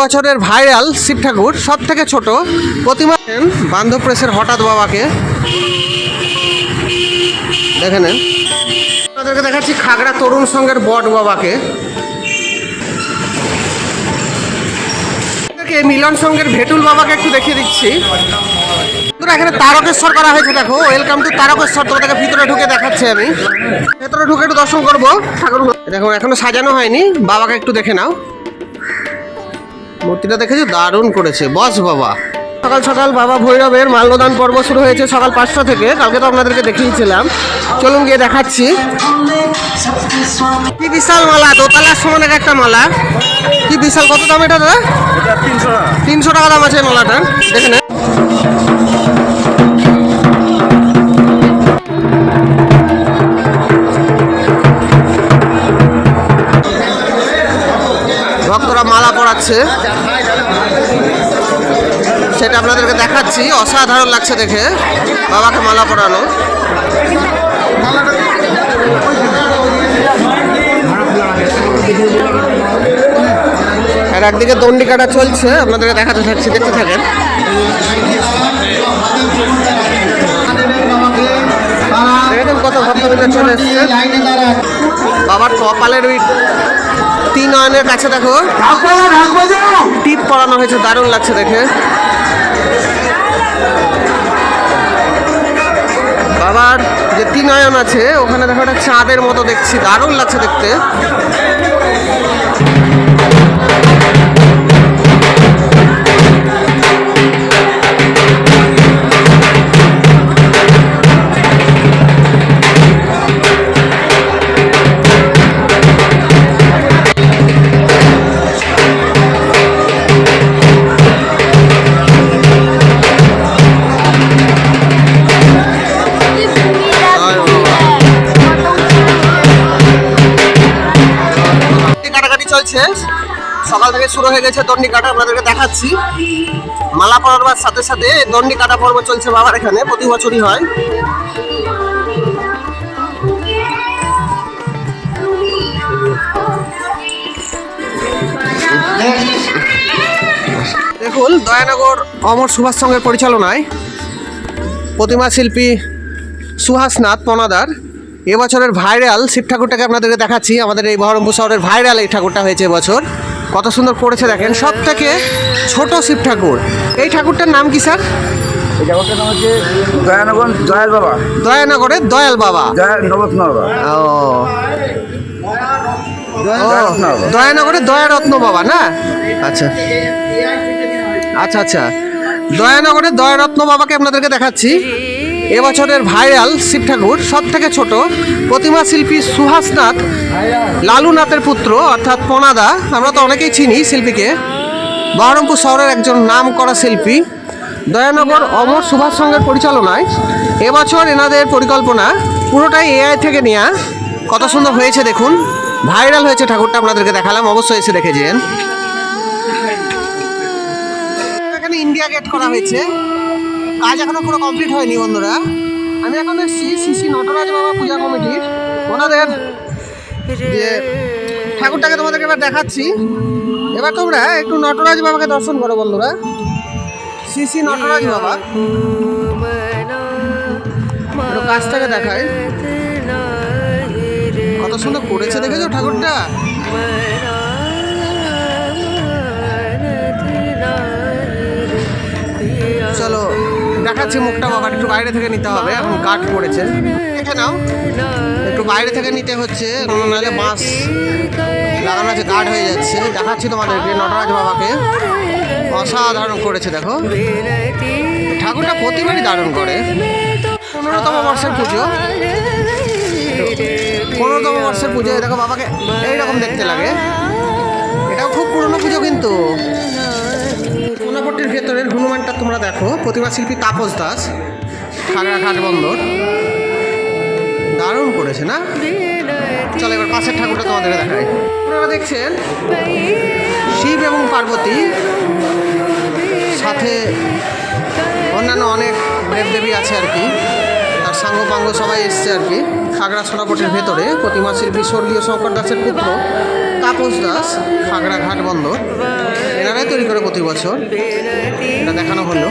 বছরের ভাইরাল শিব ঠাকুর সব থেকে ছোট প্রতিমা বান্ধব প্রেসের হঠাৎ বাবাকে। দেখে নেন। আপনাদেরকে দেখাচ্ছি খাগড়া তরুণ সঙ্গের বট বাবাকে। মিলন সঙ্গের ভেটুল বাবাকে একটু দেখিয়ে দিচ্ছি। এখানে তারকেশ্বর করা হয়েছে, দেখো। Welcome to Tarakeswar. তোমাদেরকে ভিতরে ঢুকে দেখাচ্ছি আমি। ভেতরে ঢুকে একটু দর্শন করব। ঠাকুর দেখো এখনও সাজানো হয়নি। বাবাকে একটু দেখে নাও। মূর্তিটা দেখেছ? দারুণ করেছে। বস বাবা। সকাল সকাল বাবা ভৈরবের মাল্যদান পর্ব শুরু হয়েছে সকাল পাঁচটা থেকে। কালকে তো আপনাদেরকে দেখিয়েছিলাম। চলুন গিয়ে দেখাচ্ছি। কি বিশাল মালা দোতলার সমান এক একটা মালা। কি বিশাল কত দাম এটা দাদা? তিনশো টাকা। তিনশো টাকা দাম আছে মালাটা দেখে ভক্তরা মালা পড়াচ্ছে। সেটা আপনাদেরকে দেখাচ্ছি। অসাধারণ লাগছে দেখে। বাবাকে মালা পরানো আর একদিকে দণ্ডি কাটা চলছে। আপনাদেরকে দেখাতে থাকছি, দেখতে থাকেন। দেখেছেন কত ভক্তবৃন্দ চলে এসছে? বাবার কপালের তিন আয়নের কাছে দেখো। টিপ পরানো হয়েছে দারুণ লাগছে দেখে। বাবার যে তিন আয়ন আছে ওখানে দেখো একটা চাঁদের মতো দেখছি দারুণ লাগছে দেখতে। চলছে সকাল থেকে শুরু হয়ে গেছে দণ্ডি কাটা, আপনাদেরকে দেখাচ্ছি। মালা পরাবার সাথে সাথে দণ্ডি কাটা পর্ব চলছে বাবার এখানে, প্রতি বছরই হয়। দেখুন, দয়ানগর অমর সুভাষ সঙ্গের পরিচালনায় প্রতিমা শিল্পী সুহাস নাথ পনাদার এবছরের ভাইরাল শিব ঠাকুরটাকে আপনাদেরকে দেখাচ্ছি। আমাদের এই বহরমপুর শহরের ভাইরাল এই ঠাকুরটা হয়েছে এবছর। কত সুন্দর করেছে দেখেন সব থেকে ছোট শিব ঠাকুর। এই ঠাকুরটার নাম কি স্যার? এই জায়গাটার নাম হচ্ছে দয়ানগঞ্জ দয়াল বাবা। দয়ানগরের দয়াল বাবা। দয়াল নবরত্ন বাবা। ও। ও, দয়ারত্ন বাবা দয়ানগরের দয়ারত্ন বাবা না? আচ্ছা। আচ্ছা আচ্ছা। দয়ানগরের দয়ারত্ন বাবাকে আপনাদেরকে দেখাচ্ছি। এবছরের ভাইরাল শিব ঠাকুর সব থেকে ছোট প্রতিমা শিল্পী সুহাসনাথ লালুনাথের পুত্র অর্থাৎ পনাদা, আমরা তো অনেকেই চিনি শিল্পীকে। বহরমপুর শহরের একজন নাম করা শিল্পী। দয়ানগর অমর সুভাষ সঙ্গের পরিচালনায় এবছর এনাদের পরিকল্পনা পুরোটাই এআই থেকে নেওয়া কত সুন্দর হয়েছে দেখুন। ভাইরাল হয়েছে ঠাকুরটা, আপনাদেরকে দেখালাম, অবশ্যই এসে দেখে যেন। এখানে ইন্ডিয়া গেট করা হয়েছে। কাজ এখনও পুরো কমপ্লিট হয়নি বন্ধুরা। আমি এখন এসেছি শ্রী নটরাজ বাবা পূজা কমিটির। ওনাদের ঠাকুরটাকে তোমাদেরকে এবার দেখাচ্ছি। এবার তোমরা একটু নটরাজ বাবাকে দর্শন করো বন্ধুরা। শ্রী শ্রী নটরাজ বাবা। থেকে দেখায়। কত সুন্দর করেছে দেখেছ ঠাকুরটা? দেখাচ্ছি মুখটা বাবার একটু বাইরে থেকে নিতে হবে, এখন কাঠ পড়েছে। দেখে নাও, একটু বাইরে থেকে নিতে হচ্ছে নাহলে বাঁশ লাগানো আছে, গাঢ় হয়ে যাচ্ছে। দেখাচ্ছি তোমাদেরকে, নটরাজ বাবাকে। অসাধারণ করেছে, দেখো। ঠাকুরটা প্রতিবারই দারুণ করে। পনেরোতম বর্ষের পুজো। পনেরোতম বর্ষের পুজো দেখো বাবাকে, এইরকম দেখতে লাগে। এটাও খুব পুরনো পুজো কিন্তু। সোনাপট্টির ভেতরের হনুমানটা তোমরা দেখো। প্রতিমা শিল্পী তাপস দাস। খাগড়াঘাট বন্দর। দারুণ করেছে না? চলো এবার পাশের ঠাকুরটা তোমাদের দেখাই। আপনারা দেখছেন শিব এবং পার্বতী সাথে অন্যান্য অনেক দেবদেবী আছে আর কি। সাঙ্গ পাঙ্গ সবাই এসছে আর কি। খাগড়া সোনাপটের ভেতরে। প্রতিমা শিল্পী স্বর্গীয় শঙ্কর দাসের পুত্র তাপস দাস, খাগড়া ঘাট বন্দর। এনারাই তৈরি করে প্রতি বছর। এটা দেখানো হলো।